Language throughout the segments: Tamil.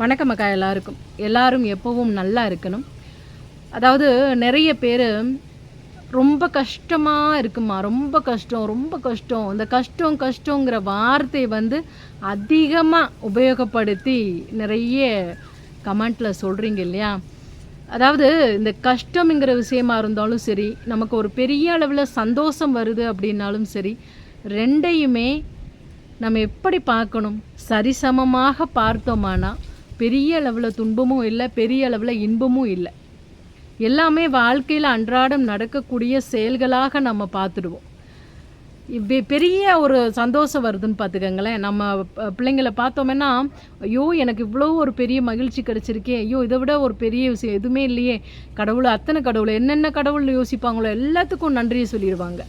வணக்கம் அக்கா எல்லாருக்கும். எல்லாரும் எப்பவும் நல்லா இருக்கணும். அதாவது நிறைய பேர் ரொம்ப கஷ்டமாக இருக்குமா? ரொம்ப கஷ்டம் ரொம்ப கஷ்டம். இந்த கஷ்டம் கஷ்டங்கிற வார்த்தை வந்து அதிகமாக உபயோகப்படுத்தி நிறைய கமெண்ட்டில் சொல்கிறீங்க இல்லையா? அதாவது இந்த கஷ்டம்ங்கிற விஷயமா இருந்தாலும் சரி நமக்கு ஒரு பெரிய அளவில் சந்தோஷம் வருது அப்படின்னாலும் சரி ரெண்டையுமே நம்ம எப்படி பார்க்கணும்? சரிசமமாக பார்த்தோமானா பெரிய அளவில் துன்பமும் இல்லை பெரிய அளவில் இன்பமும் இல்லை. எல்லாமே வாழ்க்கையில் அன்றாடம் நடக்கக்கூடிய செயல்களாக நம்ம பார்த்துடுவோம். பெரிய ஒரு சந்தோஷம் வருதுன்னு பார்த்துக்கங்களேன். நம்ம பிள்ளைங்களை பிள்ளைங்கள பார்த்தோம்னா ஐயோ எனக்கு இவ்வளோ ஒரு பெரிய மகிழ்ச்சி கிடச்சிருக்கே. ஐயோ இதை விட ஒரு பெரிய விஷயம் எதுவுமே இல்லையே. கடவுள் அத்தனை கடவுள் என்னென்ன கடவுள் யோசிப்பாங்களோ எல்லாத்துக்கும் நன்றியை சொல்லிடுவாங்க.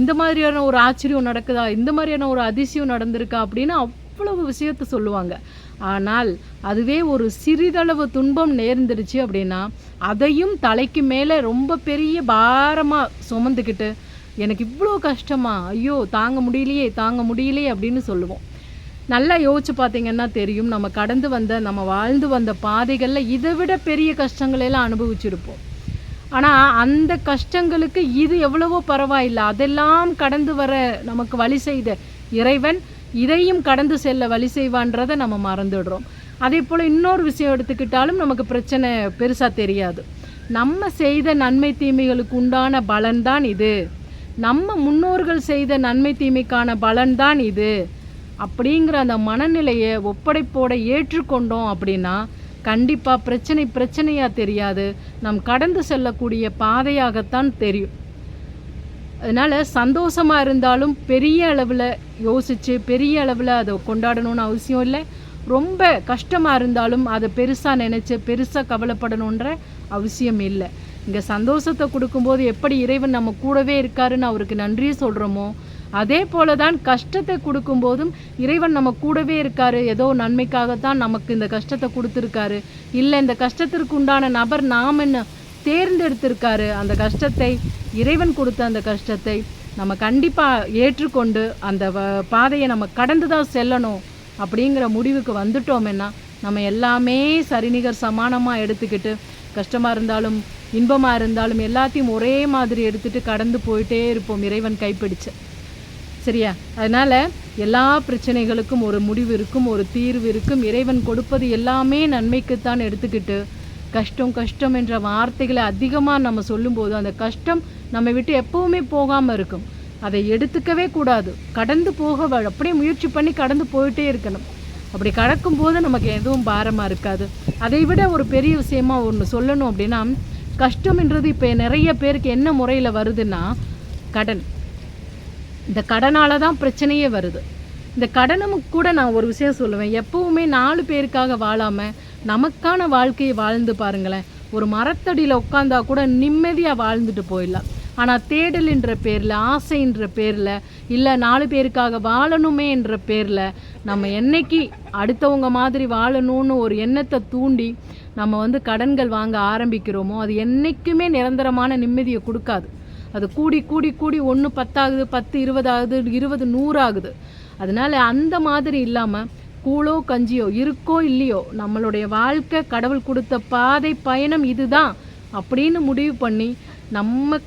இந்த மாதிரியான ஒரு ஆச்சரியம் நடக்குதா? இந்த மாதிரியான ஒரு அதிசயம் நடந்திருக்கா? அப்படின்னு அவ்வளவு விஷயத்த சொல்லுவாங்க. ஆனால் அதுவே ஒரு சிறிதளவு துன்பம் நேர்ந்துருச்சு அப்படின்னா அதையும் தலைக்கு மேலே ரொம்ப பெரிய பாரமாக சுமந்துக்கிட்டு எனக்கு இவ்வளோ கஷ்டமா ஐயோ தாங்க முடியலையே தாங்க முடியலையே அப்படின்னு சொல்லுவோம். நல்லா யோசிச்சு பார்த்தீங்கன்னா தெரியும் நம்ம கடந்து வந்த நம்ம வாழ்ந்து வந்த பாதைகளில் இதை விட பெரிய கஷ்டங்களை எல்லாம் அனுபவிச்சிருப்போம். ஆனால் அந்த கஷ்டங்களுக்கு இது எவ்வளவோ பரவாயில்லை. அதெல்லாம் கடந்து வர நமக்கு வழி செய்த இறைவன் இதையும் கடந்து செல்ல வழி செய்வான்றதை நம்ம மறந்துடுறோம். அதே போல் இன்னொரு விஷயம் எடுத்துக்கிட்டாலும் நமக்கு பிரச்சனை பெருசாக தெரியாது. நம்ம செய்த நன்மை தீமைகளுக்கு உண்டான பலன்தான் இது. நம்ம முன்னோர்கள் செய்த நன்மை தீமைக்கான பலன்தான் இது. அப்படிங்கிற அந்த மனநிலையை ஒப்படைப்போட ஏற்றுக்கொண்டோம் அப்படின்னா கண்டிப்பாக பிரச்சனை பிரச்சனையாக தெரியாது. நம் கடந்து செல்லக்கூடிய பாதையாகத்தான் தெரியும். அதனால் சந்தோஷமாக இருந்தாலும் பெரிய அளவில் யோசித்து பெரிய அளவில் அதை கொண்டாடணும்னு அவசியம் இல்லை. ரொம்ப கஷ்டமாக இருந்தாலும் அதை பெருசாக நினச்சி பெருசாக கவலைப்படணுன்ற அவசியம் இல்லை. இங்கே சந்தோஷத்தை கொடுக்கும்போது எப்படி இறைவன் நம்ம கூடவே இருக்காருன்னு அவருக்கு நன்றியை சொல்கிறோமோ அதே போல தான் கஷ்டத்தை கொடுக்கும்போதும் இறைவன் நம்ம கூடவே இருக்காரு. ஏதோ நன்மைக்காகத்தான் நமக்கு இந்த கஷ்டத்தை கொடுத்துருக்காரு. இல்லை இந்த கஷ்டத்திற்கு உண்டான நபர் நாம் என்ன? தேர்ந்தெடுத்திருக்காரு. அந்த கஷ்டத்தை இறைவன் கொடுத்த அந்த கஷ்டத்தை நம்ம கண்டிப்பாக ஏற்றுக்கொண்டு அந்த வ- பாதையை நம்ம கடந்து தான் செல்லணும் அப்படிங்கிற முடிவுக்கு வந்துட்டோம்னா நம்ம எல்லாமே சரிநிகர் சமானமாக எடுத்துக்கிட்டு கஷ்டமாக இருந்தாலும் இன்பமாக இருந்தாலும் எல்லாத்தையும் ஒரே மாதிரி எடுத்துகிட்டு கடந்து போயிட்டே இருப்போம் இறைவன் கைப்பிடிச்சு. சரியா? அதனால் எல்லா பிரச்சனைகளுக்கும் ஒரு முடிவு இருக்கும் ஒரு தீர்வு இருக்கும். இறைவன் கொடுப்பது எல்லாமே நன்மைக்குத்தான் எடுத்துக்கிட்டு கஷ்டம் கஷ்டம் என்ற வார்த்தைகளை அதிகமாக நம்ம சொல்லும்போது அந்த கஷ்டம் நம்ம விட்டு எப்பவுமே போகாமல் இருக்கும். அதை எடுத்துக்கவே கூடாது. கடந்து போக வ- அப்படியே முயற்சி பண்ணி கடந்து போயிட்டே இருக்கணும். அப்படி கடக்கும்போது நமக்கு எதுவும் பாரமாக இருக்காது. அதை விட ஒரு பெரிய விஷயமா ஒன்று சொல்லணும் அப்படின்னா கஷ்டம்ன்றது இப்போ நிறைய பேருக்கு என்ன முறையில் வருதுன்னா கடன். இந்த கடனால தான் பிரச்சனையே வருது. இந்த கடனும் கூட நான் ஒரு விஷயம் சொல்லுவேன். எப்பவுமே நாலு பேருக்காக வாழாமல் நமக்கான வாழ்க்கையை வாழ்ந்து பாருங்களேன். ஒரு மரத்தடியில் உட்காந்தா கூட நிம்மதியாக வாழ்ந்துட்டு போயிடலாம் ஆனால் தேடல்ன்ற பேரில் ஆசைன்ற பேரில் இல்லை நாலு பேருக்காக வாழணுமே என்ற பேரில் நம்ம என்னைக்கு அடுத்தவங்க மாதிரி வாழணும்னு ஒரு எண்ணத்தை தூண்டி நம்ம வந்து கடன்கள் வாங்க ஆரம்பிக்கிறோமோ அது என்றைக்குமே நிரந்தரமான நிம்மதியை கொடுக்காது. அது கூடி கூடி கூடி ஒன்று பத்தாகுது பத்து இருபதாகுது இருபது நூறாகுது அதனால அந்த மாதிரி இல்லாமல் கூழோ கஞ்சியோ இருக்கோ இல்லையோ நம்மளுடைய வாழ்க்கை கடவுள் கொடுத்த பாதை பயணம் இதுதான் அப்படின்னு முடிவு பண்ணி நம்ம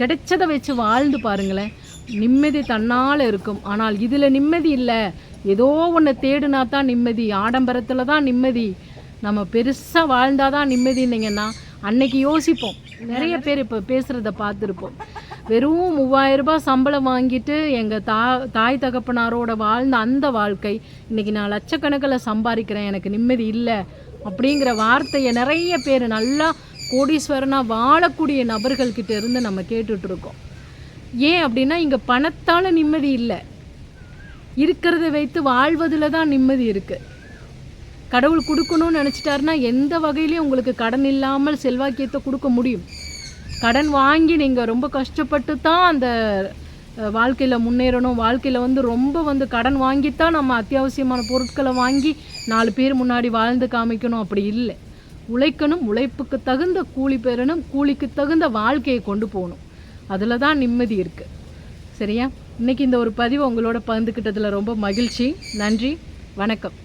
கிடைச்சதை வச்சு வாழ்ந்து பாருங்களேன். நிம்மதி தன்னால் இருக்கும். ஆனால் இதில் நிம்மதி இல்லை. ஏதோ ஒன்று தேடுனா தான் நிம்மதி. ஆடம்பரத்தில் தான் நிம்மதி. நம்ம பெருசாக வாழ்ந்தாதான் நிம்மதின்னீங்கன்னா அன்னைக்கு யோசிப்போம். நிறைய பேர் இப்போ பேசுகிறத பார்த்துருப்போம். வெறும் மூவாயிரம் ரூபாய் சம்பளம் வாங்கிட்டு எங்கள் தா தாய் தகப்பனாரோட வாழ்ந்த அந்த வாழ்க்கை இன்றைக்கி நான் லட்சக்கணக்கில் சம்பாதிக்கிறேன் எனக்கு நிம்மதி இல்லை அப்படிங்கிற வார்த்தையை நிறைய பேர் நல்லா கோடீஸ்வரனாக வாழக்கூடிய நபர்கள்கிட்ட இருந்து நம்ம கேட்டுட்ருக்கோம் ஏன் அப்படின்னா இங்கே பணத்தால் நிம்மதி இல்லை. இருக்கிறத வைத்து வாழ்வதில் தான் நிம்மதி இருக்குது கடவுள் கொடுக்கணும்னு நினச்சிட்டாருன்னா எந்த வகையிலையும் உங்களுக்கு கடன் இல்லாமல் செல்வாக்கியத்தை கொடுக்க முடியும். கடன் வாங்கி நீங்கள் ரொம்ப கஷ்டப்பட்டு தான் அந்த வாழ்க்கையில் முன்னேறணும். வாழ்க்கையில் வந்து ரொம்ப வந்து கடன் வாங்கித்தான் நம்ம அத்தியாவசியமான பொருட்களை வாங்கி நாலு பேர் முன்னாடி வாழ்ந்து காமிக்கணும். அப்படி இல்லை. உழைக்கணும் உழைப்புக்கு தகுந்த கூலி பெறணும் கூலிக்கு தகுந்த வாழ்க்கையை கொண்டு போகணும். அதில் தான் நிம்மதி இருக்குது சரியா? இன்னைக்கு இந்த ஒரு பதிவு உங்களோட பகிர்ந்துக்கிட்டதில் ரொம்ப மகிழ்ச்சி. நன்றி. வணக்கம்.